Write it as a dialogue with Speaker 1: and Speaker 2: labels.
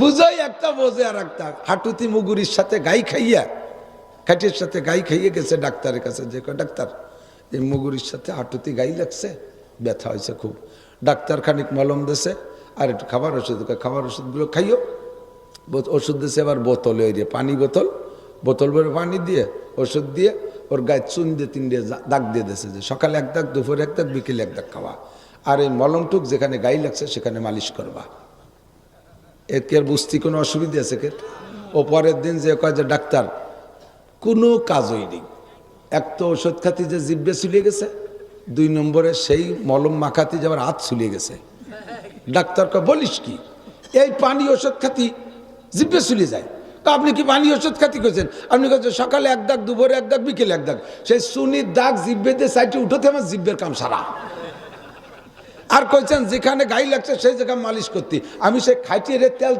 Speaker 1: বুঝাই একটা বোঝে আর একটা। হাঁটুতি মুগুরির সাথে গাই খাইয়া, খাটির সাথে গাই খাইয়ে গেছে ডাক্তারের কাছে, যে ডাক্তার, এই মুগুরির সাথে হাঁটুতি গাই লাগছে? ব্যথা হয়েছে খুব। ডাক্তার খানিক মলম দেছে, আর একটু খাবার ওষুধ খাবার ওষুধগুলো খাইও। ওষুধ দিয়েছে এবার বোতলে ওই পানি বোতল। বোতল ভরে পানি দিয়ে, ওষুধ দিয়ে ওর গায়ে চুন দিয়ে, তিন দিয়ে দাগ দিয়ে দিয়েছে যে সকালে এক দাগ, দুপুরে এক দাগ, বিকেলে এক দাগ খাওয়া। আর এই মলমটুক যেখানে গাই লাগছে, সেখানে মালিশ করবা। এর কি আর বুঝতে কোনো অসুবিধা আছে কে? ও পরের দিন যে কয় যে ডাক্তার, কোনো কাজই নেই। এক তো ওষুধ খাতি যে জিব্বে চুলিয়ে গেছে, দুই নম্বরে সেই মলম মাখাতি যে আবার হাত চুলিয়ে গেছে। ডাক্তারকে বলিস কি? এই পানি ওষুধ খাতি জিব্বে চুলিয়ে যায়। আপনি কি পানি ওষুধ খাতি করছেন আপনি করছেন সকালে এক দাগ, দুপুরে এক দাগ, বিকেলে এক দাগ। সেই সুনির দাগ জিব্বে দিয়ে সাইডে উঠোতে আমার জিব্বের কাম সারা। আর কইছেন যেখানে গাই লাগছে সেই জায়গায় মালিশ করতে। আমি সে খাইটিয়ে তেল